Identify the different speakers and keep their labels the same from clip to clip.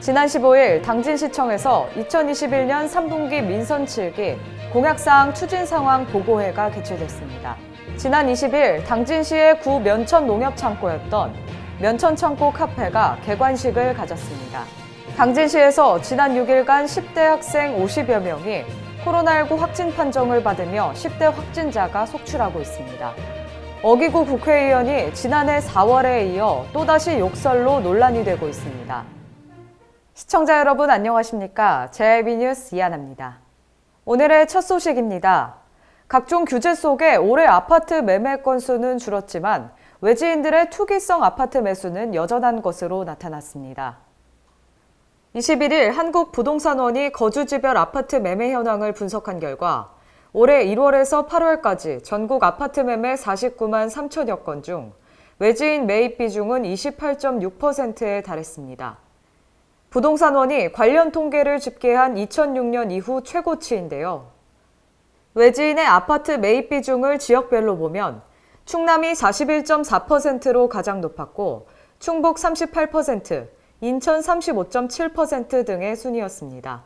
Speaker 1: 지난 15일 당진시청에서 2021년 3분기 민선 7기 공약사항 추진 상황 보고회가 개최됐습니다. 지난 20일 당진시의 구 면천 농협 창고였던 면천 창고 카페가 개관식을 가졌습니다. 당진시에서 지난 6일간 10대 학생 50여 명이 코로나19 확진 판정을 받으며 10대 확진자가 속출하고 있습니다. 어기구 국회의원이 지난해 4월에 이어 또다시 욕설로 논란이 되고 있습니다. 시청자 여러분 안녕하십니까? JIB 뉴스 이하나입니다. 오늘의 첫 소식입니다. 각종 규제 속에 올해 아파트 매매 건수는 줄었지만 외지인들의 투기성 아파트 매수는 여전한 것으로 나타났습니다. 21일 한국부동산원이 거주지별 아파트 매매 현황을 분석한 결과 올해 1월에서 8월까지 전국 아파트 매매 49만 3천여 건 중 외지인 매입 비중은 28.6%에 달했습니다. 부동산원이 관련 통계를 집계한 2006년 이후 최고치인데요. 외지인의 아파트 매입 비중을 지역별로 보면 충남이 41.4%로 가장 높았고 충북 38%, 인천 35.7% 등의 순이었습니다.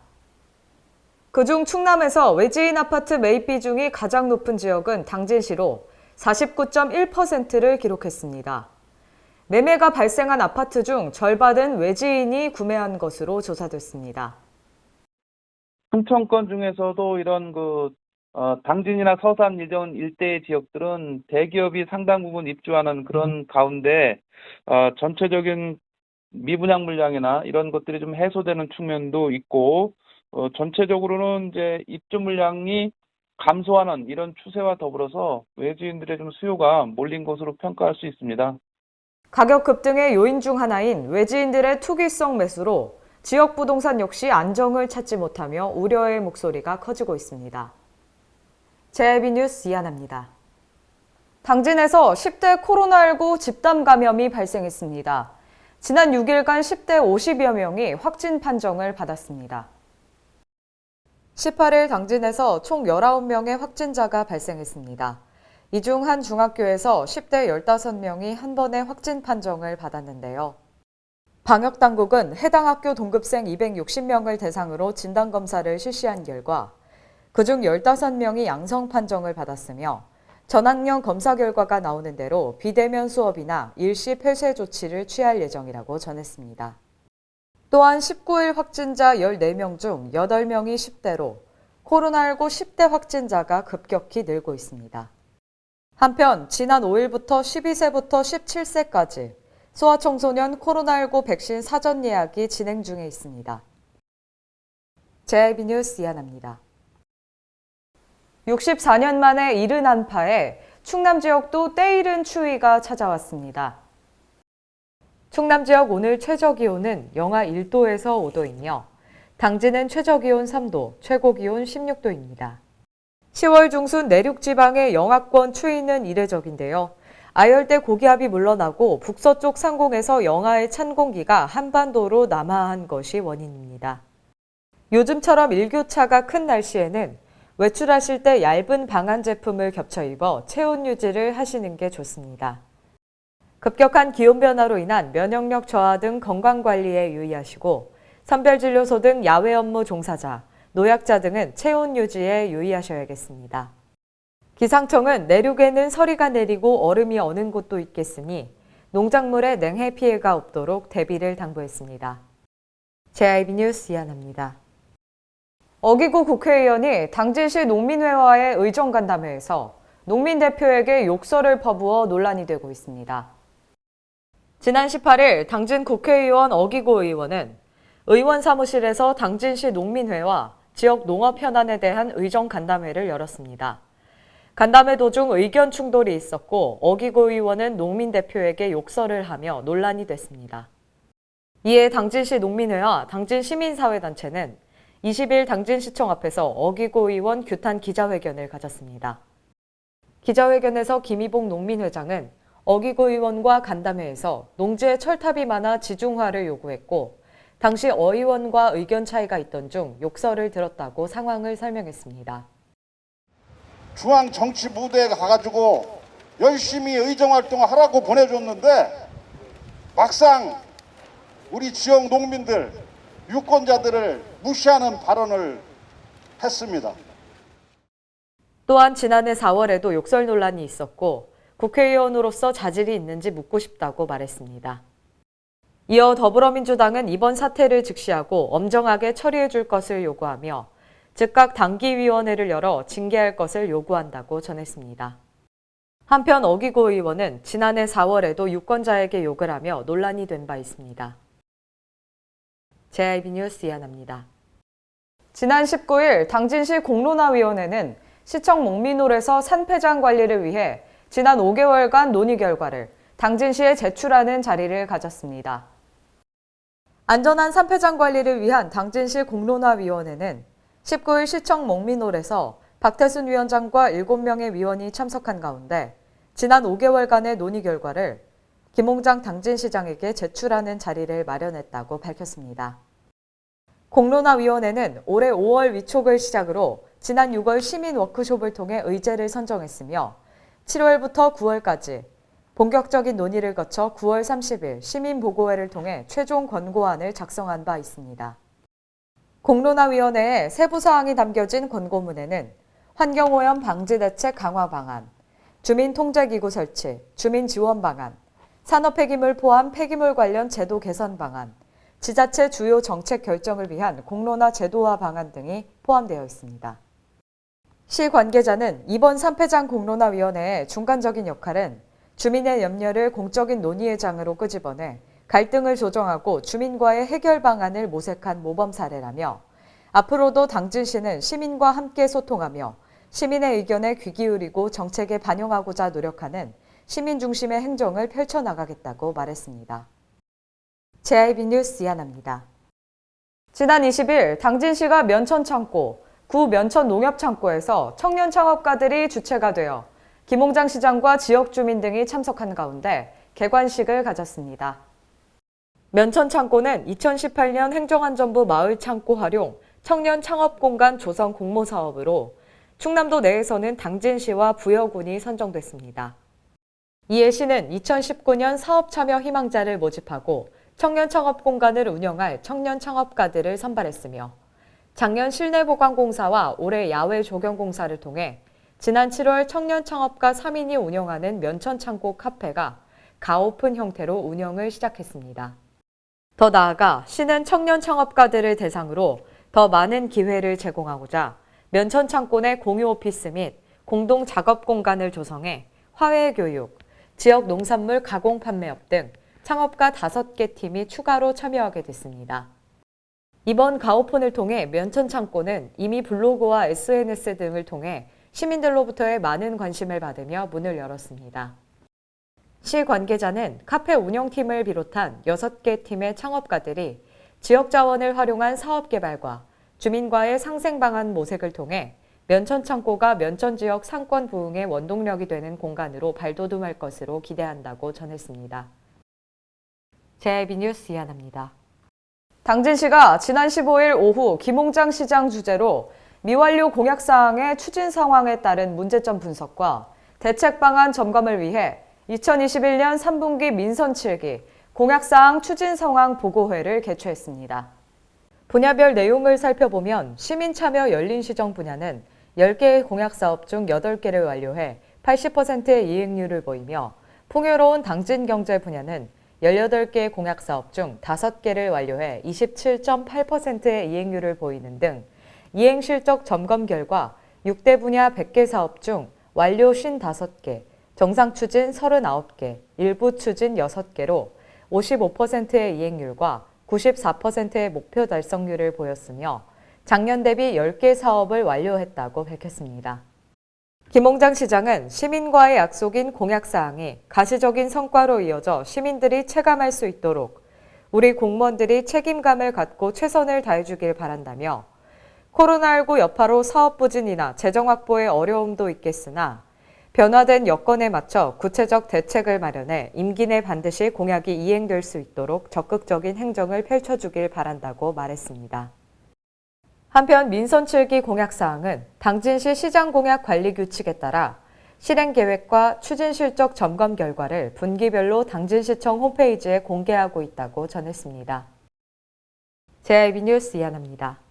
Speaker 1: 그중 충남에서 외지인 아파트 매입 비중이 가장 높은 지역은 당진시로 49.1%를 기록했습니다. 매매가 발생한 아파트 중 절반은 외지인이 구매한 것으로 조사됐습니다.
Speaker 2: 충청권 중에서도 이런 그 어, 당진이나 서산 이전 일대의 지역들은 대기업이 상당 부분 입주하는 그런 가운데 어, 전체적인 미분양 물량이나 이런 것들이 좀 해소되는 측면도 있고 어, 전체적으로는 이제 입주 물량이 감소하는 이런 추세와 더불어서 외지인들의 좀 수요가 몰린 것으로 평가할 수 있습니다.
Speaker 1: 가격 급등의 요인 중 하나인 외지인들의 투기성 매수로 지역 부동산 역시 안정을 찾지 못하며 우려의 목소리가 커지고 있습니다. JIB 뉴스 이하나입니다. 당진에서 10대 코로나19 집단 감염이 발생했습니다. 지난 6일간 10대 50여 명이 확진 판정을 받았습니다. 18일 당진에서 총 19명의 확진자가 발생했습니다. 이 중 한 중학교에서 10대 15명이 한 번에 확진 판정을 받았는데요. 방역당국은 해당 학교 동급생 260명을 대상으로 진단검사를 실시한 결과 그중 15명이 양성 판정을 받았으며 전학년 검사 결과가 나오는 대로 비대면 수업이나 일시 폐쇄 조치를 취할 예정이라고 전했습니다. 또한 19일 확진자 14명 중 8명이 10대로 코로나19 10대 확진자가 급격히 늘고 있습니다. 한편 지난 5일부터 12세부터 17세까지 소아청소년 코로나19 백신 사전 예약이 진행 중에 있습니다. JIB 뉴스 이하나입니다. 64년 만에 이른 한파에 충남 지역도 때이른 추위가 찾아왔습니다. 충남 지역 오늘 최저 기온은 영하 1도에서 5도이며 당진은 최저 기온 3도, 최고 기온 16도입니다. 10월 중순 내륙 지방의 영하권 추위는 이례적인데요. 아열대 고기압이 물러나고 북서쪽 상공에서 영하의 찬 공기가 한반도로 남하한 것이 원인입니다. 요즘처럼 일교차가 큰 날씨에는 외출하실 때 얇은 방한 제품을 겹쳐 입어 체온 유지를 하시는 게 좋습니다. 급격한 기온 변화로 인한 면역력 저하 등 건강 관리에 유의하시고 선별진료소 등 야외 업무 종사자, 노약자 등은 체온 유지에 유의하셔야겠습니다. 기상청은 내륙에는 서리가 내리고 얼음이 어는 곳도 있겠으니 농작물에 냉해 피해가 없도록 대비를 당부했습니다. JIB 뉴스 이하나입니다. 어기구 국회의원이 당진시 농민회와의 의정간담회에서 농민 대표에게 욕설을 퍼부어 논란이 되고 있습니다. 지난 18일 당진 국회의원 어기고 의원은 의원 사무실에서 당진시 농민회와 지역 농업 현안에 대한 의정 간담회를 열었습니다. 간담회 도중 의견 충돌이 있었고 어기고 의원은 농민 대표에게 욕설을 하며 논란이 됐습니다. 이에 당진시 농민회와 당진 시민사회단체는 20일 당진시청 앞에서 어기고 의원 규탄 기자회견을 가졌습니다. 기자회견에서 김희봉 농민회장은 어기고 의원과 간담회에서 농지의 철탑이 많아 지중화를 요구했고 당시 어 의원과 의견 차이가 있던 중 욕설을 들었다고 상황을 설명했습니다.
Speaker 3: 중앙 정치 무대에 가가지고 열심히 의정활동을 하라고 보내줬는데 막상 우리 지역 농민들 유권자들을 무시하는 발언을 했습니다.
Speaker 1: 또한 지난해 4월에도 욕설 논란이 있었고 국회의원으로서 자질이 있는지 묻고 싶다고 말했습니다. 이어 더불어민주당은 이번 사태를 직시하고 엄정하게 처리해 줄 것을 요구하며 즉각 당기위원회를 열어 징계할 것을 요구한다고 전했습니다. 한편 어기고 의원은 지난해 4월에도 유권자에게 욕을 하며 논란이 된 바 있습니다. JIB 뉴스 이하나입니다. 지난 19일 당진시 공론화위원회는 시청 목민홀에서 산폐장 관리를 위해 지난 5개월간 논의 결과를 당진시에 제출하는 자리를 가졌습니다. 안전한 산폐장 관리를 위한 당진시 공론화위원회는 19일 시청 목민홀에서 박태순 위원장과 7명의 위원이 참석한 가운데 지난 5개월간의 논의 결과를 김홍장 당진시장에게 제출하는 자리를 마련했다고 밝혔습니다. 공론화위원회는 올해 5월 위촉을 시작으로 지난 6월 시민 워크숍을 통해 의제를 선정했으며 7월부터 9월까지 본격적인 논의를 거쳐 9월 30일 시민보고회를 통해 최종 권고안을 작성한 바 있습니다. 공론화위원회의 세부 사항이 담겨진 권고문에는 환경오염 방지 대책 강화 방안, 주민통제기구 설치, 주민 지원 방안, 산업 폐기물 포함 폐기물 관련 제도 개선 방안, 지자체 주요 정책 결정을 위한 공론화 제도화 방안 등이 포함되어 있습니다. 시 관계자는 이번 산폐장 공론화위원회의 중간적인 역할은 주민의 염려를 공적인 논의의 장으로 끄집어내 갈등을 조정하고 주민과의 해결 방안을 모색한 모범 사례라며 앞으로도 당진시는 시민과 함께 소통하며 시민의 의견에 귀 기울이고 정책에 반영하고자 노력하는 시민 중심의 행정을 펼쳐나가겠다고 말했습니다. JIB 뉴스 이하나입니다. 지난 20일 당진시가 면천 창고, 구 면천 농협 창고에서 청년 창업가들이 주체가 되어 김홍장 시장과 지역 주민 등이 참석한 가운데 개관식을 가졌습니다. 면천 창고는 2018년 행정안전부 마을 창고 활용 청년 창업 공간 조성 공모 사업으로 충남도 내에서는 당진시와 부여군이 선정됐습니다. 이에 시는 2019년 사업 참여 희망자를 모집하고 청년 창업 공간을 운영할 청년 창업가들을 선발했으며 작년 실내 보강 공사와 올해 야외 조경 공사를 통해 지난 7월 청년 창업가 3인이 운영하는 면천 창고 카페가 가오픈 형태로 운영을 시작했습니다. 더 나아가 시는 청년 창업가들을 대상으로 더 많은 기회를 제공하고자 면천 창고 내 공유 오피스 및 공동 작업 공간을 조성해 화훼 교육, 지역 농산물 가공 판매업 등 창업가 5개 팀이 추가로 참여하게 됐습니다. 이번 가오폰을 통해 면천 창고는 이미 블로그와 SNS 등을 통해 시민들로부터의 많은 관심을 받으며 문을 열었습니다. 시 관계자는 카페 운영팀을 비롯한 6개 팀의 창업가들이 지역 자원을 활용한 사업 개발과 주민과의 상생 방안 모색을 통해 면천 창고가 면천 지역 상권 부흥의 원동력이 되는 공간으로 발돋움할 것으로 기대한다고 전했습니다. JIB 뉴스 이하나입니다. 당진 시가 지난 15일 오후 김홍장 시장 주재로 미완료 공약 사항의 추진 상황에 따른 문제점 분석과 대책 방안 점검을 위해 2021년 3분기 민선 7기 공약사항 추진 상황 보고회를 개최했습니다. 분야별 내용을 살펴보면 시민 참여 열린 시정 분야는 10개의 공약 사업 중 8개를 완료해 80%의 이행률을 보이며 풍요로운 당진 경제 분야는 18개의 공약 사업 중 5개를 완료해 27.8%의 이행률을 보이는 등 이행 실적 점검 결과 6대 분야 100개 사업 중 완료 55개, 정상 추진 39개, 일부 추진 6개로 55%의 이행률과 94%의 목표 달성률을 보였으며 작년 대비 10개 사업을 완료했다고 밝혔습니다. 김홍장 시장은 시민과의 약속인 공약사항이 가시적인 성과로 이어져 시민들이 체감할 수 있도록 우리 공무원들이 책임감을 갖고 최선을 다해주길 바란다며 코로나19 여파로 사업 부진이나 재정 확보에 어려움도 있겠으나 변화된 여건에 맞춰 구체적 대책을 마련해 임기 내 반드시 공약이 이행될 수 있도록 적극적인 행정을 펼쳐주길 바란다고 말했습니다. 한편 민선 7기 공약 사항은 당진시 시장 공약 관리 규칙에 따라 실행 계획과 추진 실적 점검 결과를 분기별로 당진시청 홈페이지에 공개하고 있다고 전했습니다. JIB 뉴스 이한입니다.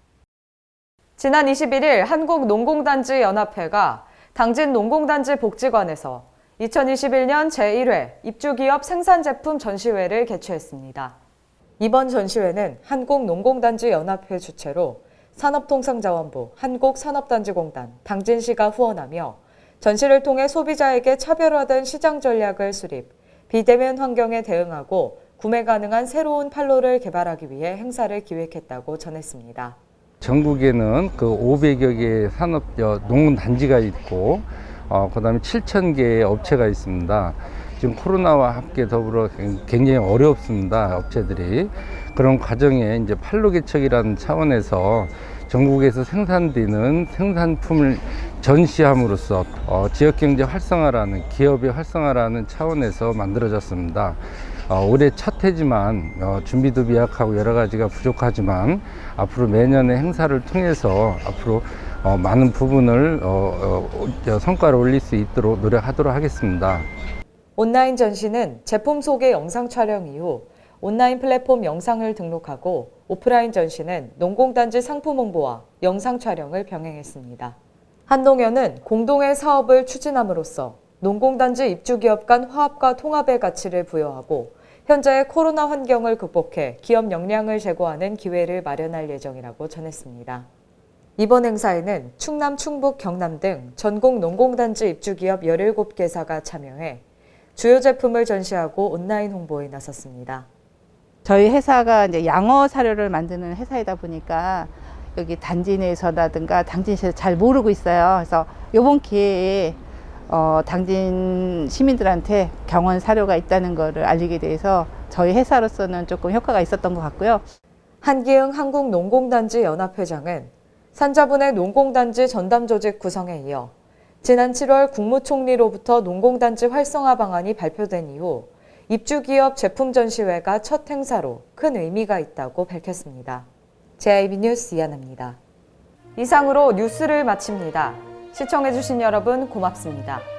Speaker 1: 지난 21일 한국농공단지 연합회가 당진 농공단지 복지관에서 2021년 제1회 입주기업 생산제품 전시회를 개최했습니다. 이번 전시회는 한국농공단지 연합회 주최로 산업통상자원부, 한국산업단지공단, 당진시가 후원하며 전시를 통해 소비자에게 차별화된 시장 전략을 수립, 비대면 환경에 대응하고 구매 가능한 새로운 판로를 개발하기 위해 행사를 기획했다고 전했습니다.
Speaker 4: 전국에는 그 500여 개의 산업 어, 농군 단지가 있고 어, 그다음에 7천 개의 업체가 있습니다. 지금 코로나와 함께 더불어 굉장히 어렵습니다. 업체들이 그런 과정에 이제 판로 개척이라는 차원에서 전국에서 생산되는 생산품을 전시함으로써 어, 지역 경제 활성화라는 기업의 활성화라는 차원에서 만들어졌습니다. 어, 올해 첫 해지만 어, 준비도 미약하고 여러 가지가 부족하지만 앞으로 매년의 행사를 통해서 앞으로 어, 많은 부분을 어, 어, 성과를 올릴 수 있도록 노력하도록 하겠습니다.
Speaker 1: 온라인 전시는 제품 소개 영상 촬영 이후 온라인 플랫폼 영상을 등록하고 오프라인 전시는 농공단지 상품 홍보와 영상 촬영을 병행했습니다. 한동현은 공동의 사업을 추진함으로써 농공단지 입주기업 간 화합과 통합의 가치를 부여하고 현재의 코로나 환경을 극복해 기업 역량을 제고하는 기회를 마련할 예정이라고 전했습니다. 이번 행사에는 충남, 충북, 경남 등 전국 농공단지 입주기업 17개사가 참여해 주요 제품을 전시하고 온라인 홍보에 나섰습니다.
Speaker 5: 저희 회사가 이제 양어 사료를 만드는 회사이다 보니까 여기 단지 내에서라든가 당진시에서 잘 모르고 있어요. 그래서 이번 기회에 어, 당진 시민들한테 경원 사료가 있다는 것을 알리게 돼서 저희 회사로서는 조금 효과가 있었던 것 같고요.
Speaker 1: 한기흥 한국농공단지 연합회장은 산자분의 농공단지 전담 조직 구성에 이어 지난 7월 국무총리로부터 농공단지 활성화 방안이 발표된 이후 입주기업 제품 전시회가 첫 행사로 큰 의미가 있다고 밝혔습니다. JIB 뉴스 이한입니다. 이상으로 뉴스를 마칩니다. 시청해주신 여러분 고맙습니다.